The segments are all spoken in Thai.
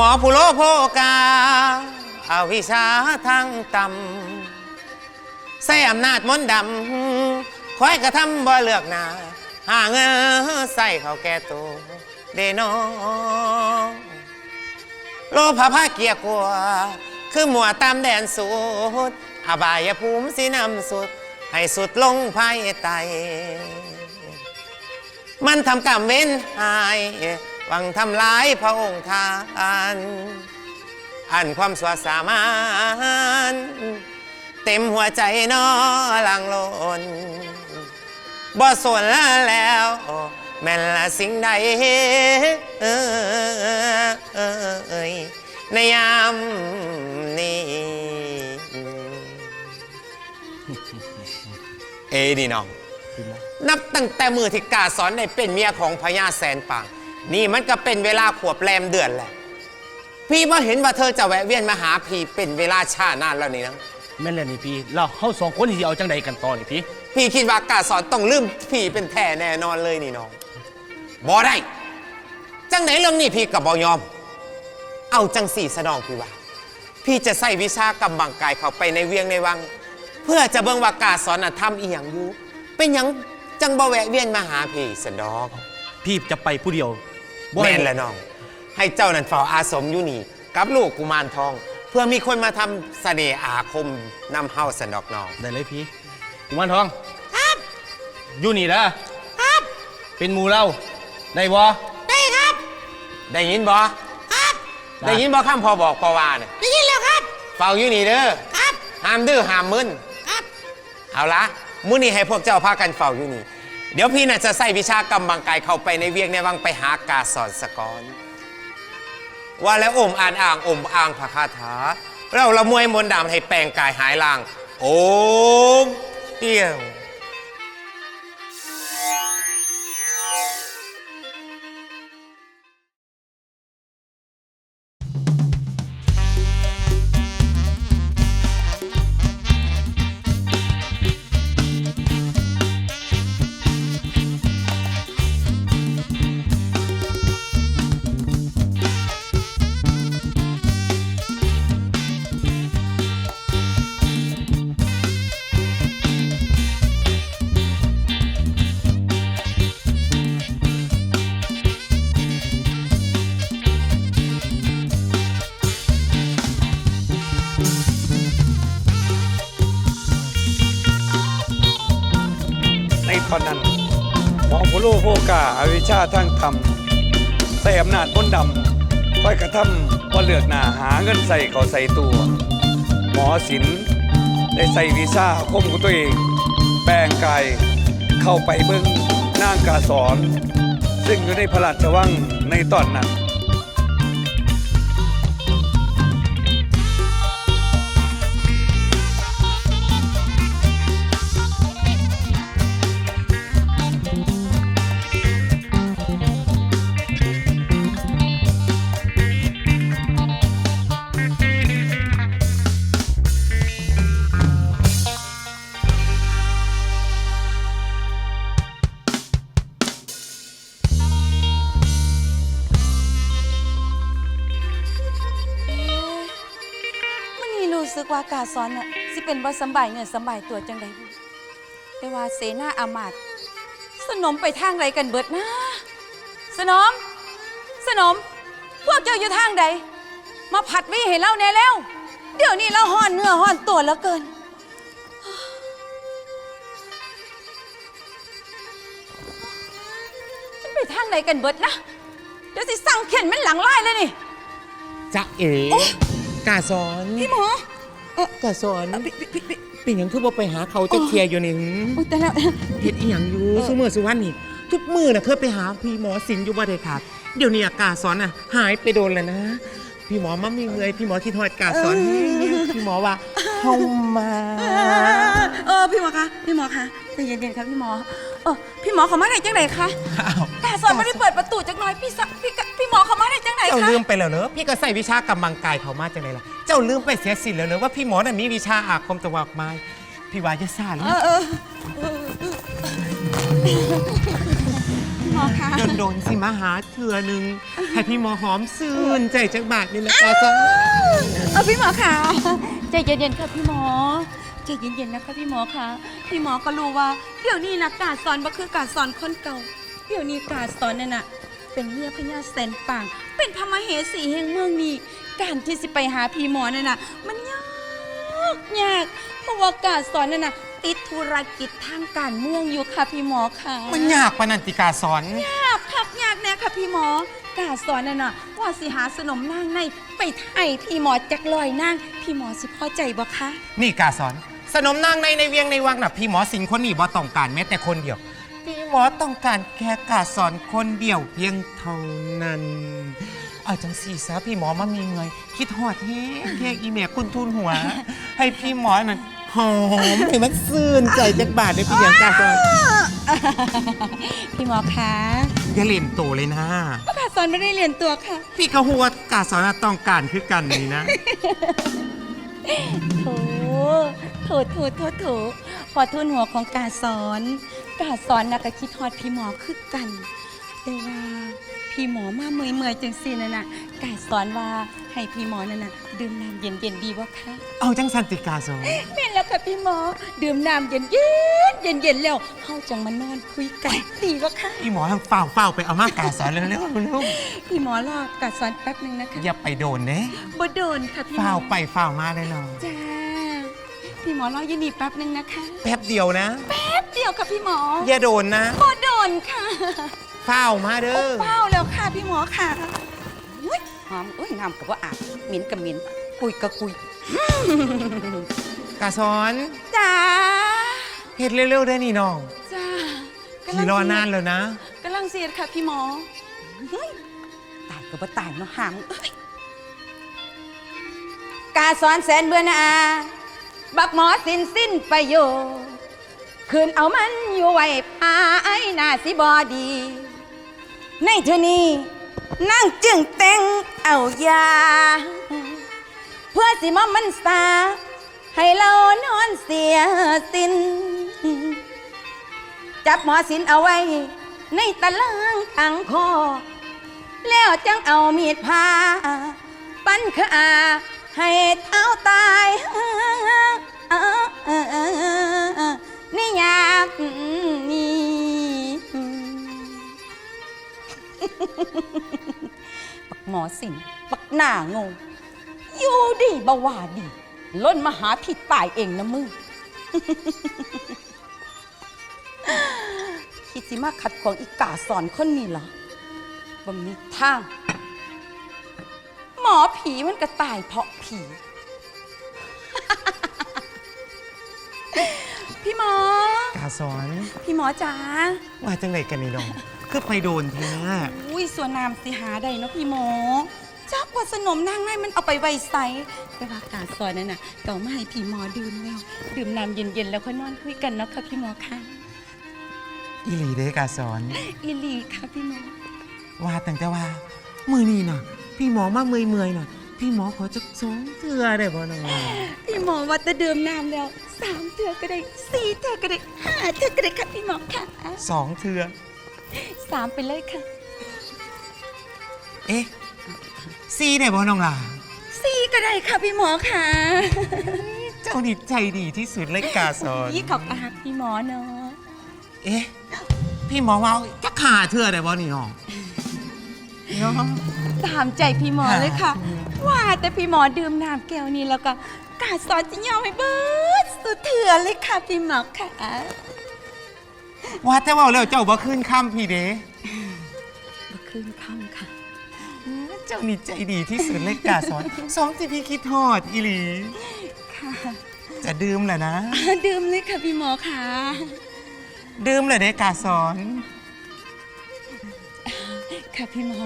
มอผู้โลโภกาอาวิชาทางต่ำใส่อำนาจมนต์ดำคอยกระทำบ่เลือกหนาหาเงินใส่เขาแก่ตัวเดนอโลภะพาเกียร์กลัว คือหมัวตามแดนสุดอบายภูมิสินำสุด ให้สุดลงภายไตมันทำกรรมเว้นหาย หวังทำลายพระองค์ทานอันความสวสามานเต็มหัวใจนอลังลนบ่สนแล้ว แม่นละสิ่งใดในยามนี้เอดีน้อง นับตั้งแต่มือที่กาสอนได้เป็นเมียของพญาแสนปาง นี่มันก็เป็นเวลาขวบแรมเดือนแหละ พี่ว่าเห็นว่าเธอจะแวะเวียนมาหาพี่เป็นเวลาชานานแล้วนี่นะ แม่นแล้วนี่พี่เราเฮาสองคนสิเอาจังใดกันต่อนี่พี่ พี่คิดว่ากาสอนต้องลืมพี่เป็นแท้แน่นอนเลยนี่น้องบอได้ จังไหนเรื่องนี้พี่กับบอยอม เอาจังสี่สนองพี่ว่า พี่จะใส่วิชากำบังกายเข้าไปในเวียงในวัง เพื่อจะเบิ่งว่ากาสอนน่ะทำอีหยังอยู่เป็นหยังจังบ่แวะเวียนมาหาพี่สนดอกพี่จะไปผู้เดียว บ่แม่ให้นแหละน้อง ให้เจ้านั่นเฝ้าอาสมอยู่นี่ กับลูกกุมารทอง เพื่อมีคนมาทำเสน่ห์อาคมนำเฮาสนดอกน้อง ได้เลยพี่กุมารทอง ครับ อยู่นี่นะครับ เป็นหมู่เราได้บ่ได้ครับ ได้ยินบ่ครับ ได้ยินบ่ข้ามพอบอกพอว่าเนี่ยได้ยินแล้วครับ เฝ้าอยู่นี่เด้อครับ ห้ามดื้อห้ามมึน ครับ เอาละมื้อนี้ให้พวกเจ้าพากันเฝ้าอยู่นี่ เดี๋ยวพี่น่ะจะใส่วิชากำบังกายเข้าไปในเวียงในวังไปหากาสอนสกอนว่าแล้วอมอ่านอ่างอมอ่างพระคาถา เราละมวยมนดามให้แปลงกายหายลาง โอมเตี้ยว หมอพโลโภกาอวิชชาทั้งธรรมใส่อำนาจมนดำค่อยกระทำว่าเลือกหนาหาเงินใส่เขาใส่ตัว หมอศิลป์ได้ใส่วีซ่าคมของตัวเอง แปลงกายเข้าไปเบิ้งนางกาสอน ซึ่งอยู่ในพระราชวังในตอนนั้นมัน ว่ากาซ้อนน่ะสิเป็นบ่สำบายเงินสำบายตัวจังไดบุแต่ว่าเสนาอามาตย์สนมไปทางไรกันเบิดนะ สนม สนม พวกเจ้าอยู่ทางใด มาผัดวิให้เล่าแน่แล้ว เดี๋ยวนี้เราห่อนเนื้อห่อนตัวแล้วเกิน ฉันไปทางไหนกันเบิดนะ เดี๋ยวสิสั่งเข็นแม่นหลังไล่เลยนี่ จะเอ๋โอ๊ะกาสอน พี่หมอ กาสอนพี่พี่พี่พี่เป็นหยังคือบ่ไปหาเขาจะเคลียร์อยู่นี่หืมโอ๊ยแต่แล้วเฮ็ดอีหยังอยู่เออซุมือซุวันนี่ทุกมือน่ะเคยไปหาพี่หมอสินอยู่บ่ได้ขาดเดี๋ยวนี้อากาศสอนน่ะ หายไปโดนแล้วนะ พี่หมอมามีเงยพี่หมอคิดฮอดกาสอนพี่หมอว่าเฮามาเออพี่หมอคะพี่หมอคะใจเย็นๆครับพี่หมอเออพี่หมอเขามาได้จังไหนคะอ้าว สอนไม่ได้เปิดประตูจักหน่อยพี่สะพี่กะพี่หมอเขามาได้จังไหนเจ้าคะลืมไปแล้วเหรอพี่ก็ใส่วิชากำบังกายเขามาจังไดล่ะเจ้าลืมไปเสียสิ้นแล้วเหรอว่าพี่หมอน่ะมีวิชาอาคมตะวักไม้พี่ว่าจะซ่าหรือเออเออพี่หมอคะโดนโดนๆสิมาหาเถื่อหนึ่งให้พี่หมอหอมซื่นใจจักบาทนี่นะกาซอนเอาพี่หมอคะใจเย็นๆค่ะพี่หมอใจเย็นๆนะคะพี่หมอคะพี่หมอก็รู้ว่าเดี๋ยวนี้นะกาสอนบ่คือกาสอนคนเก่า เดี๋ยวนี้กาสอนนั่นน่ะ เป็นเมียพญาแสนป่างเป็นพระมเหสีแห่งเมืองนี้ การที่สิไปหาพี่หมอนั่นน่ะ มันยากยากเพราะว่ากาสอนนั่นน่ะ ติดธุรกิจทางการเมืองอยู่ค่ะพี่หมอค่ะ มันยากปะนันติกาสอน ยากคักยากแน่ค่ะพี่หมอกาสอนน่ะนะว่าสิหาสนมนางในไปไทยพี่หมอจักลอยนางพี่หมอสิพอใจบ่คะนี่กาสอน สนมนางในในเวียงในวังน่ะพี่หมอสิงคนนี้บ่ต้องการแม้แต่คนเดียวพี่ หมอต้องการแค่กาสอนคนเดียวเพียงเท่านั้น เอาจังสีซะพี่หมอมามีเงยคิดหอดเฮ้แค่อีเมลคุณทุนหัว ให้พี่หมอนั่นหอมให้มันซื่นใจจักบาทได้พี่เดียงกาสอนพี่หมอคะอย่าเล่นโตเลยนะ กาสอนไม่ได้เรียนตัวค่ะพี่ก็หัวากาสอนน่ะต้องการคือกันนี่นะ โถโถโถโถโถพอทุนหัวของกาสอน กาสอนนะก็คิดฮอดพี่หมอคือกัน แต่ว่าพี่หมอมาเมื่อยเมื่อยๆจังสิน่ะนะกาสอนว่าให้พี่หมอนั่นน่ะดื่มน้ำเย็นๆดีบ่คะเอาจังสันติกาสอนแม่นแล้วค่ะพี่หมอดื่มน้ำเย็นเย็นเย็นเย็นๆแล้วเฮาจังมานอนคุยกันดีบ่คะพี่หมอทางเฝ้าเฝ้าไปเอามากาสอนเร็วๆเร็วพี่หมอรอกัดสอนแป๊บหนึงนะคะๆอย่าไปโดนเด้บ่โดนค่ะพี่หมเฝ้าอไปเฝ้ามาได้เนาะจ้า พี่หมอรออยืนนี่แป๊บหนึงนะคะ แป๊บเดียวนะ แป๊บเดียวค่ะพี่หมออย่าโดนนะบ่โดนค่ะเฝ้ามาเด้โอ้อเป้าแล้วค่ะพี่หมอค่ะอุ๊ยหอมอุ้ยน้ำกับว่าอาบเหม็นกับเหม็นกุยกับกุยกาสอนจ้าเฮ็ดเร็วๆได้อนี่น้องจ้าพี่รอนานแล้วนะ กำลังเสียดค่ะพี่หมอเฮ้ยตายก็บ่ตายเนาะหามเอ้ย กาสอนแสนเบื่อหนา บักหมอสิ้นสิ้นประโยชน์คืนเอามันอยู่ไว้พายหน้าสิบอดี ในเทอนี้นั่งจึงแต่งเอายา เพื่อสิมามันสาให้เรานอนเสียสิน จับหมอสินเอาไว้ ในตะลางทางคอ แล้วจังเอามีดพา ปั้นขาให้เท้าตาย หมอสิงปักหน้างงอยู่ดีบว่าดี ล้นมาหาผิดตายเองนะมึง คิดสิมาขัดขวางอีกาสอนคนนี้เหรอบ่มีทาง หมอผีมันก็ตายเพราะผี พี่หมอ กาสอนพี่หมอจ๋า ว่าจังไหนกันนี่น้อง คือไปโดนแท้อุ้ยส่วนน้ำสิหาได้เนาะพี่หมอจักว่าสนมนางในมันเอาไปไว้ใสแต่ว่ากาซอยนั่นน่ะเก่ามาให้พี่หมอดื่มแล้ว ดื่มน้ำเย็นๆแล้วค่อยนอนคุยกันเนาะค่ะพี่หมอค่ะ อีหลีเด้กาสอนอีหลีค่ะพี่หมอ ว่าตั้งแต่ว่า มือนี่น่ะ พี่หมอมาเมื่อยๆน่ะ พี่หมอขอจักสองเทื่อได้บ่น้องพี่หมอว่าจะดื่มน้ำแล้วสามเถื่อก็ได้สี่เถื่อก็ได้ห้าเถื่อก็ได้ค่ะพี่หมอค่ะสองเทื่อ สามไปเลยค่ะเอ๊ะซีได้บ่น้องล่ะสี่ก็ได้ค่ะพี่หมอค่ะเจ้านี่ใจดีที่สุดเลยกาสอนยี่ขอบปากพี่หมอเนาะเอ๊ะพี่หมอว่าจะขาเทื่อได้บ่นี่น้องเนาะตามใจพี่หมอเลยค่ะ ว่าแต่พี่หมอดื่มน้ำแก้วนี้แล้วก็กาซอนจะยอมให้เบิดสุดเถื่อเลยค่ะพี่หมอค่ะ ว่าแต่ว่าแล้วเจ้าบ่ขึ้นค่ำพี่เด้บ่คืนค่ำค่ะ เจ้านี่ใจดีที่สุดเลยกาสอนสองที่พี่คิดทอดอีหลี ค่ะ จะดื่มแหละนะ ดื่มเลยค่ะพี่หมอค่ะดื่มเลยเด้กาสอน ค่ะพี่หมอ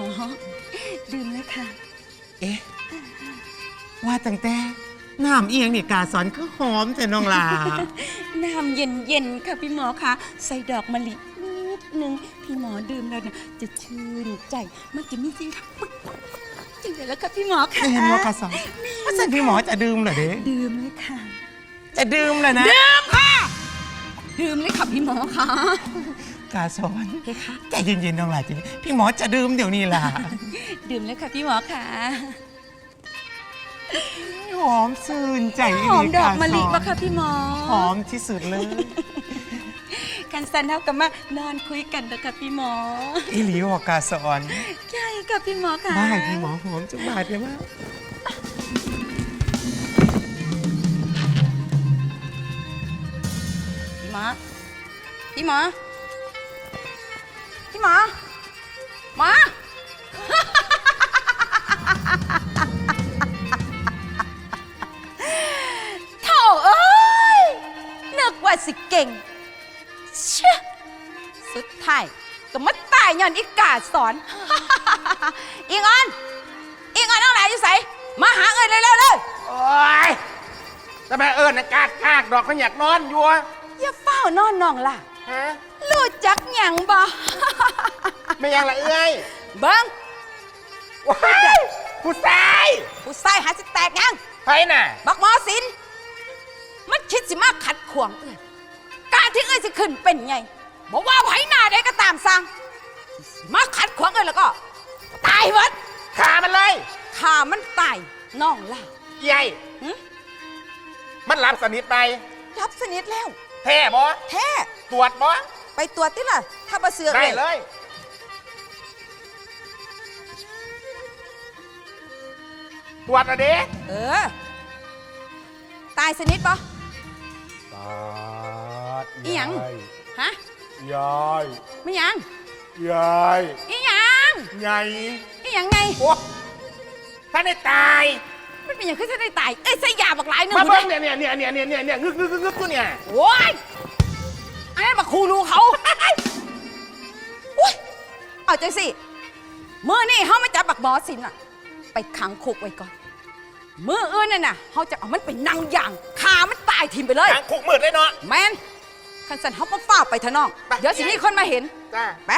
ดื่มเลยค่ะ เอ๊ะ ว่าตั้งแต่ น้ำเอียงนี่กาสอนคือหอมแต่น้องลา น้ำเย็นๆค่ะพี่หมอค่ะใส่ดอกมะลินิดนึงพี่หมอดื่มแล้วเนี่ยจะชื่นใจมันจะมีสิ่งปึ๊กจริงๆแล้วค่ะพี่หมอค่ะไม่เห็นว่ากาสอนว่าสันพี่หมอจะดื่มเหรอเด้ดื่มเลยค่ะ จะดื่มเลยนะดื่มค่ะดื่มเลยค่ะพี่หมออคะกาสอนเพคะใจเย็นๆน้องหลายจีพี่หมอจะดื่มเดี๋ยวนี้ล่ะ ดื่มแล้วค่ะพี่หมอค่ะ หอมซื่นใจหอมดอกมะลิกาสปะคะพี่หมอ หอมที่สุดเลย กันสันเท่ากับมานอนคุยกันเถอะค่ะพี่หมอ อีหลีวอกาสอนใช่ค่ะพี่หมอค่ะบ้าพี่หมอหอมจังบาดเลยว่าพี่หมอ พี่หมอ พี่หมอ หมอ สิเก่งเชื่อสุดท้ายก็มาตายย้อนอีกาสอน อีงอนอีงอนเอาไหนอยู่ใสมาหาเอ้ยเร็วๆเลยโอ้ยแต่แม่เอิญนะกากกากดอกเขาอยากนอนอยู่อะอย่าเฝ้านอนนองล่ะฮะรู้จักหยังบ่ ไม่ยังละเอ้ยเบิ้งว้ายผู้ชายผู้ใส่หาสิแตกหยังไปน่ะ บักหมอสิน มันคิดสิมาขัดขวางเอ้ยการ ที่เอ้ยสิขึ้นเป็นไงบอกว่าไผหน้าใดก็ตามสั่งมาขัดขวางเอ้ยแล้วก็ ตายหมดขามันเลยข้ามันตายน้องล่ะใหญ่หึมันหลับสนิทไป รับสนิทแล้ว แท้บ่แท้ ตรวจบ่ไปตรวจติล่ะ ถ้าบ่เสือกได้เลยเลยตรวจอะเด้เออ ตายสนิทปะ ตา ดอีหยังฮะยายไม่หยังยายอีหยังใหญ่อีหยังไง โอ้ถ้าได้ตายมันเป็นอย่างขึ้นจะได้ตาย เอ้ยใส่ยาบักหลายหนึ่งมาพุ่เบิ้นงเด้เนี่ยเนี่ยเนี่ยเนี่ยเนี่ยเนี่ยเนี่ยงึกงึกงึกงึกตัวเนี่ยโอ้ยอันนั้นบักครูรู้เขาอุ้ยเอาใจสิเมื่อนี่เขาไม่จับบักบอสสินอะไปขังคุกไว้ก่อนเมื่ออื่นน่ะนะเขาจะเอามันไปนั่งอย่างขามันตายทิมไปเลยทางคุกมืดเลยเนาะ แมน คันสันเขาก็ฝ้าวไปเถอะน้องไปเดี๋ยวสิมีคนมาเห็น จ้า ไป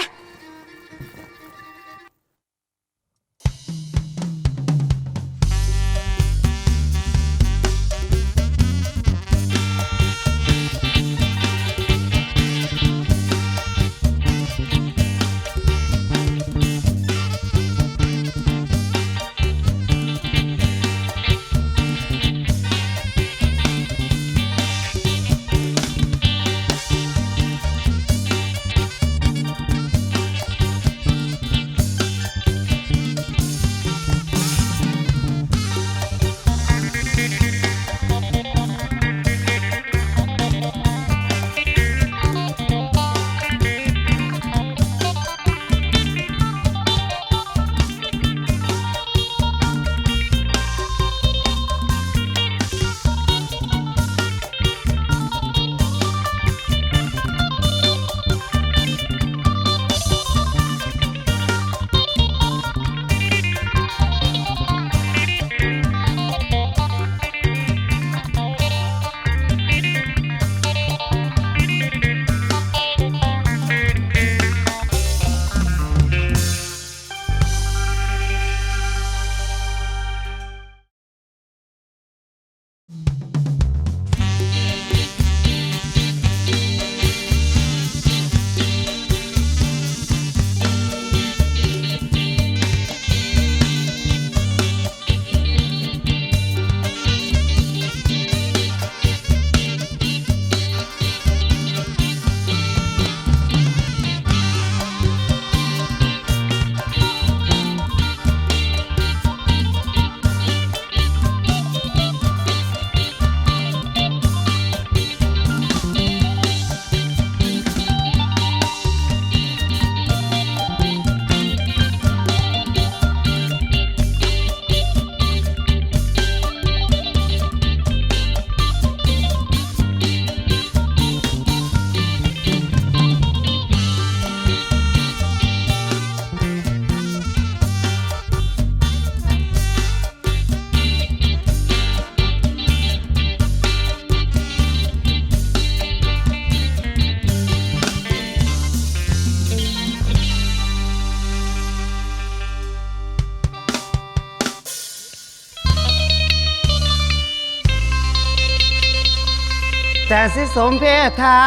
สิสมเพศเท้า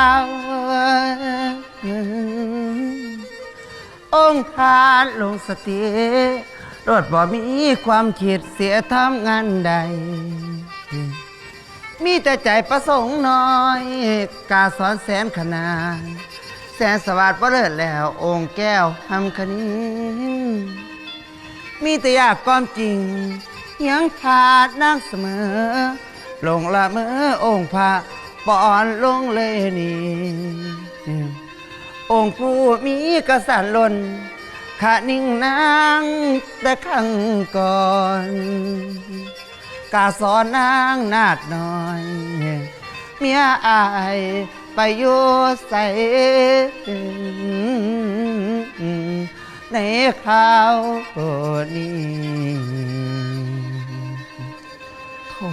องค์ทานลงสติรถบ่มีความคิดเสียทำงานใด มีแต่ใจประสงค์น้อย กาสอนแสนขนาดแสนสวัสดิ์บ่เลิศแล้วองค์แก้วทำคณินมีแต่อยากความจริง ยังขาดนักเสมอ ลงละเมอองค์พระ ปอนลงเลยนี่องค์ผู้มีกษัตริย์ล้นขานิ่งนางแต่ครั้งก่อนกาสอนนางนาดน้อย เมียอายไปอยู่ใสในข่าวนี้โธ่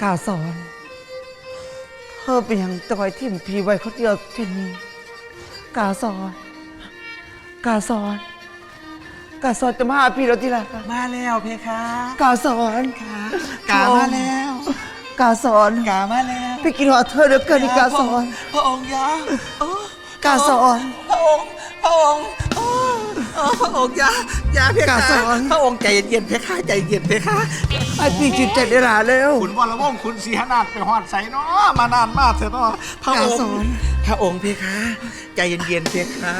กาสอน เธอเป็นอย่างจอยทิมพีไว้คนเดียวที่นี่กาสอนกาสอนกาสอนจะมาหาพี่แล้วที่ละมาแล้วเพคะกาสอนกามาแล้ว กาสอนกามาแล้วพี่กินหอเธอเหลือเกินอีกกาสอนพระองค์ยาโอ้กาสอนพระองค์พระองค์ โอ้โอ้พระองค์ยาอยาเพคะกาสอน พระองค์ใจเย็นๆเพคะใจเย็นเพคะไอพี่จิตใจได้หลาแล้วขุนวรวงศ์ขุนศรีหนาฏไปหอดใสเนาะมานานมากเถอะเนาะพระองกาสอค์น พระองค์เพคะใจเย็นๆเพคะ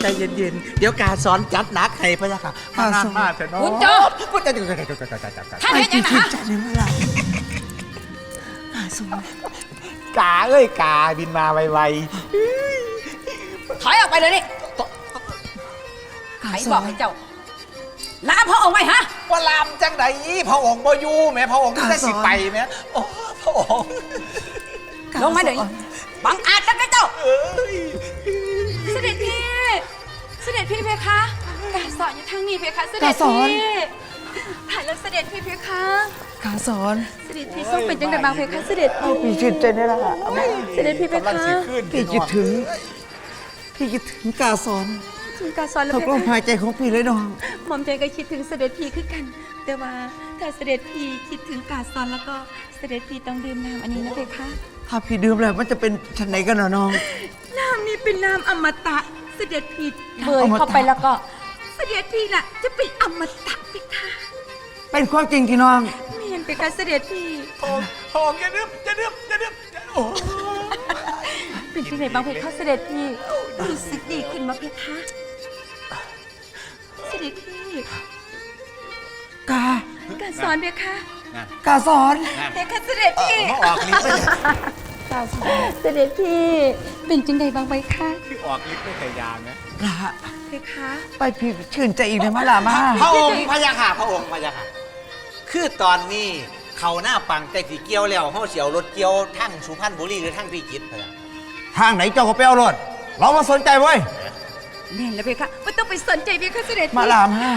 ใจเย็นๆเดี๋ยวกาสอนจัดหนักให้พระยาค่ะมานานมากเถอะเนาะคุณโจ๊กพูดจะจะจะจะจะจะจะท่านไอเห็นยัพี่งนะจิตฮะใจได้เมื่อไหร่กาสอนกาเอ้ยกาบินมาไวถอยออกไปเลยนี่ กาใครสบออกนให้เจ้าลาพระองค์ไว้ฮะๆว่าลามจังใดพระองค์บ่อยู่แหม่พระองค์จะสิไปแหม่โอ้พระองค์ลงมาเดี๋ยวนี้บังอาจแล้วก็เจ้า เอ้ยเสด็จพี่ เสด็จพี่เพคะกาสอนอยู่ทางนี้เพคะ เสด็กาจสอน พี่ถ่ายแล้วเสด็จพี่เพคะ กาสอน เสด็จพี่ส่งเป็นจังไดบางเพคะ เสด็จไอพี่พี่จิตใจได้หลาเสด็จพี่เพกำลังคะ สิขึ้นพี่คิดถึง พี่คิดถึงกาสอน ถึงกาสอนแล้วเขาเพกลมคะหายใจของพี่เลยน้องหม่อมใจก็คิดถึงเสด็จพี่คือกัน แต่ว่าถ้าเสด็จพี่คิดถึงกาสอนแล้วก็เสด็จพี่ต้องดื่มน้ำอันนี้นะเพคะถ้าพี่ดื่มแล้วมันจะเป็นชันไหนกันเหรอน้องน้ำนี่เป็นน้ำอมตะ เสด็จพี่เบยอมตะเข้าไปแล้วก็ เสด็จพี่น่ะ จะเป็นอมตะเพคะเป็นความจริงที่น้องเมียนเพคะเสด็จพี่พระองค์พระองค์อย่าดื้ออย่าดื้ออย่าดื้อโอ้เป็นจังไดบางเพคะเสด็จพี่รู้สึกดีขึ้นมาเพคะ เสด็จพี่ กา กาสอนเพคะกาสอนเพคะเสด็จพี่มาออกลิฟต์ไปกาสอนเสด็จพี่เป็นจังไดบางเพคะคือออกลิฟต์ไปแต่ยางนะละเพคะไปพี่ชื่นใจอีกเลยมาล่ะมาพระองค์พระยาค่ะพระองค์พระยาค่ะคือตอนนี้เขาหน้าปังใจสีเกี้ยวแล้วเขาเสียวรถเกี้ยวทั้งสุพรรณบุรีหรือทั้งพิจิตรพะยาทางไหนเจ้าก็ไปเอารถเรามาสนใจเว้ย แม่นแล้วเพคะไม่ต้องไปสนใจเพคะเสด็จพี่มาล่ะมา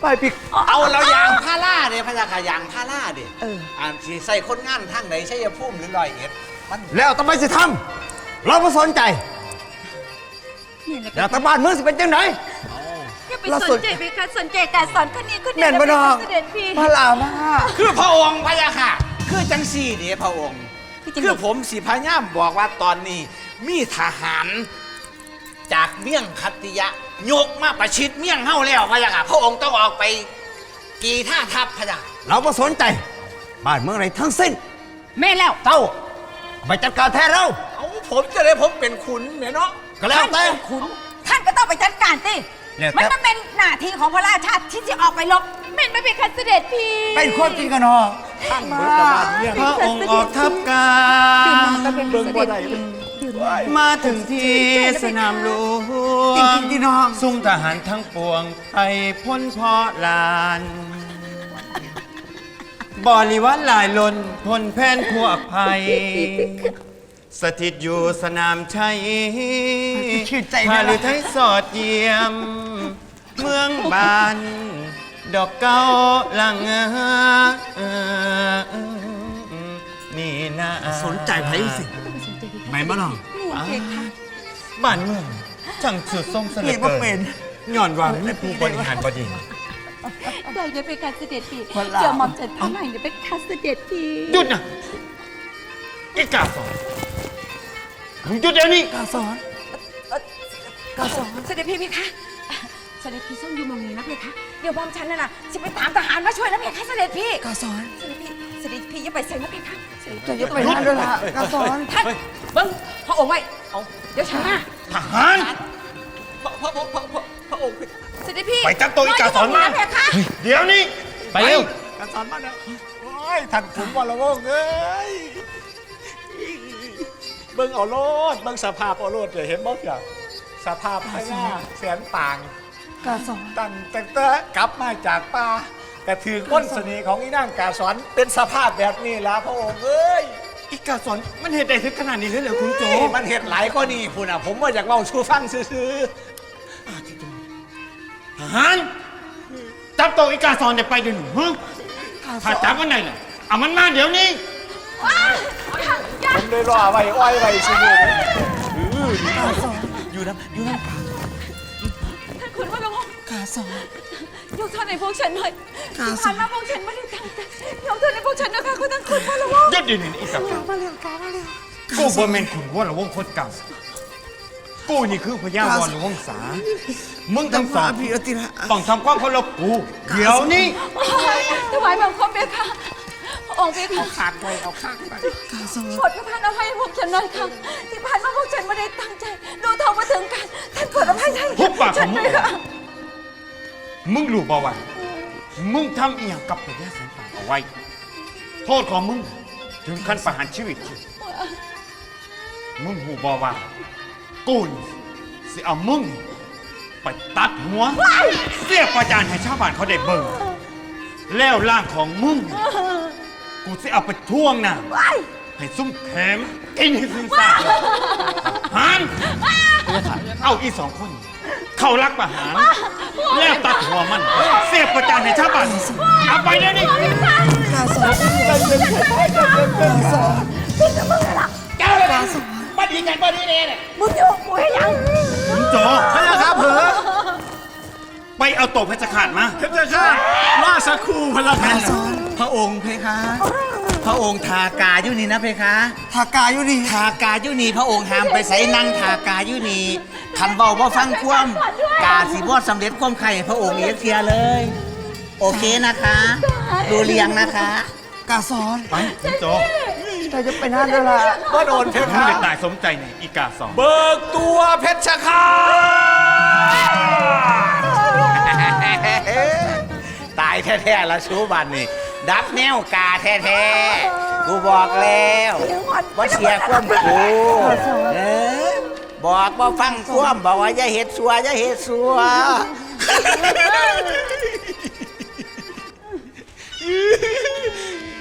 ไปพี่เอาเรายางพาราเด้พระยาค่ะยางพาราเด้เออ อ่านสิใส่คนงานทั้งไหนใช่ยภูมิหรือลอยเอ็ดมันแล้วทำไมสิทำเรามาสนใจแม่นแล้วเพอยากคะตะบ้านมือสิเป็นจังไหน อย่าไปเราสสนนใจเพคะสนใจการสอนคนนี้คนนี้แม่นบ่น้องเสด็จพี่มาล่ะมาคือพระองค์พระยาค่ะ คือจังสี่เด้พระองค์พี่จังคือไดผมสิพยายามบอกว่าตอนนี้มีทหาร จากเมี่ยงคัตติยะ ยกมาประชิดเมี่ยงเฮาแล้วพะยะค่ะพระองค์ต้องออกไป กี่ท่าทัพพะยะเรามาสนใจ บ้านเมืองไหนทั้งสิ้น แม่นแล้วเจ้าไปจัดการแทนเรา เอาผมจะได้ผมเป็นขุนเนี่ยเนาะก็แล้วแต่คุณท่านก็ต้องไปจัดการสิแล้วแต่ มันมันเป็นหน้าที่ของพระราชาที่จะออกไปรบเป็นไม่เป็นคันเสด็จพี่เป็นความจริงกันเนาะท่านเบิร์ตบานเนี่ยพระองค์ออกทัพกา เบิ่งบ่ได้เลย มาถึงที่สนามหลวจริงงๆที่น้องซุ่มทหารทั้งปวงไทยพ้นเพอลาน บริวารหลายลนพลแพนพวกภัย สถิตอยู่สนามชัยชื่นใจพานะลือไทยสอดเยี่ยม เมืองบาน ดอกเก้าหลังเออนี่นะสนใจไผสิไหนมาน้ องเพคะบ้านเมืองช่างสุดทรงเสลเรียกว่าเกิเป็นนย้อนว่าไม่ผู้บริหารบดีได้จะเป็นการเสด็จพี่วันหลังเดี๋ยวหมอมจะทำใหม่เดี๋ยวเป็นการเสด็จพี่หยุดนะไอ้กาสอนมึงหยุดเดี๋ยวนี้กาสอนกาสอนเสด็จพี่พี่คะเสด็จพี่ส้มอยู่หมองนี้นะพี่คะเดี๋ยวบอมฉันน่ะนะจะไปตามทหารมาช่วยนะพี่คะเสด็จพี่กาสอนเสด็จพี่ เสด็จพี่อย่าไปเซ็นนะพี่คะเสด็จจะพี่ยึดไปนั่นด้วยล่ะกาสอนท่านเบิ้งพระองค์ไว้เอาเดี๋ยวฉันมาทหาร พระพระพระพระพระพระองค์เสด็จพี่ไปจับตัวอีกาสอนมารยู่ตรงะพี่คะเดี๋ยวนี้ ไปเร็ว กาสอนมาแล้วโอ้ยท่านขุนวรวงศ์เอ้ยเบิ่งเอาโลดเบิ่งสภาพเอาโลดเดี๋ยวเห็นบ่เพียสภาพไอ้หน้าแสนต่างกาสอนตั้งแต่แต่กลับมาจากป่า กระถือก้นเสน่ห์ของอีนางกาสอนเป็นสภาพแบบนี้แล้วพระองค์เอ้ยอีกาสอนมันเหตุใดถึงขนาดนี้เลยเหรอคุณโจโอ้มันเห็ดหลายก็นี่คุณอะ ผมว่าอยากเล่าชูฟังซื่อทหารจับตัวอีกาสอนจะไปเดี๋ยวหนูฮึถ้าจับมันไหนล่ะเอามันมาเดี๋ยวนี้ๆผมเลยรอไว้อ้อยไว้ซื่อๆเลยอยู่นะอยู่นะท่านคุณว่าลงค์กาสอน ยกโทษในพวกฉันหน่อยกาที่สอนผ่านมาพวกฉันไม่ได้ตั้งใจยกโทษในพวกฉันนะคะคุณท่านคุณว่าลงค์หยุดเดี๋ยวนี้อีกาสอนมาเร็วกามาเร็วกูบ่แม่นขุนวรวงศ์คนเก่ากูนี่คือพญาวรวงศามึงทั้งสองพี่อติระต้องทำความเคารพกูเดี๋ยวนี้ถวายบังคมเบียค่ะพระองค์เบียค่ะขาดไว้เอาข้างไปกาสอนโปรดประทานอภัยให้พวกฉันหน่อยค่ะที่ผ่านมาพวกฉันไม่ได้ตั้งใจ ดูเท่ามาถึงกันท่านโปรดอภัยฉันทุบปากของมึงฉันด้วยค่ะ มึงรู้บ่ว่ามึงทำอีหยังกับพญาแสนป่าเอาไว้ โทษของมึงถึงขั้นประหารชีวิตมึงหูบ่ว่ากูนสิเอามึงไปตัดหัว เสียประจานให้ชาวบ้านเขาได้เบิ่งแล้วร่างของมึง กูสิเอาไปท่วงน่ะให้ซุ่มแขมกินให้ซึมซาบหานเอาอีสองคน เขารักประหาร แล้วตัดหัวมัน เสียบประจานในชาวบ้านเอาไปเดี๋ยวนี้กาสอนกาสอนเจ้าเลยนะบ้านดีกันบ้านดีเนี่ย มึงอยู่กูให้ยังขุนโจพระยาครับเผลอไปเอาตบเพชรขาดมา เพชรฆาตล่าสักครู่พระยาครับพระองค์เพคะ พระองค์ทากาอยู่นี่นะเพคะทากาอยู่นี่ทากาอยู่นี่พระองค์ห้ามไปใส่นั่งทากาอยู่นี่คันเบาบ่ฟังความกาสิบ่สำเร็จความไข่พระองค์เอียเทียเลย โอเคนะคะ ดูเรียงนะคะ กาสอนไปขุนโจแต่จะไปนั่นด้วยล่ะก็โดนเพชรมึงฆาเด็ตตายสมใจในอีกาสองเบิกตัวเพชรฆาตตายแท้ๆแล้วชูบันนี่ ดับแนวกาแท้ๆ กูบอกแล้วว่าเสียความกูเออบอกว่าฟังความบอกว่าอย่าเห็ดสัวอย่าเห็ดสัว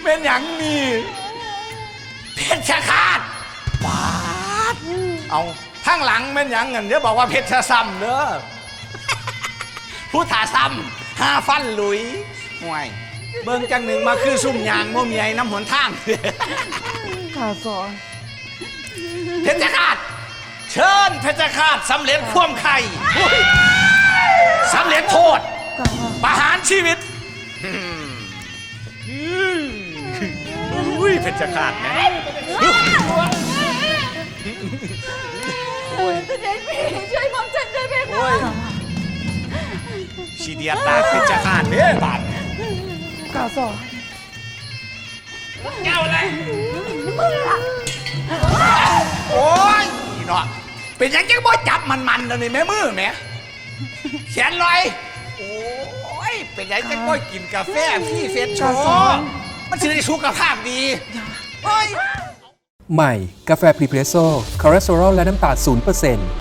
เป็นอย่างนี้เพชรฆาตเอาข้างหลังเป็นอย่างเงินเดี๋ยวบอกว่าเพชรซ้ำเด้อผู้ถาซ้ำห้าฟันหลุยห่วย เบิ่งจังหนึ่งมาคือซุ่มยางโมมีไอ้น้ำหนทางกาสอนเพชรฆาตเชิญเพชรฆาตสำเร็จความไข่สำเร็จโทษ ประหารชีวิตอุ้ยเพชรฆาตนะเสด็จพี่ช่วยผมฉันด้วยเพคะ ชีเดียตาเพชรฆาตเนี่ยบาด กาสอนเจ้าอะไรโอ้ยนี่เนาะเป็นหยังจังบ่จับมันมันๆเลยวนี่แม่มือแม่แขนลอยโอ้ยเป็นหยังจังบ่กินกาแฟพี่เฟรชโชว์มันสิได้สุขภาพดีเฮ้ยใหม่ กาแฟพรีเพรสโซ่คอเลสเตอรอลและน้ำตาล0%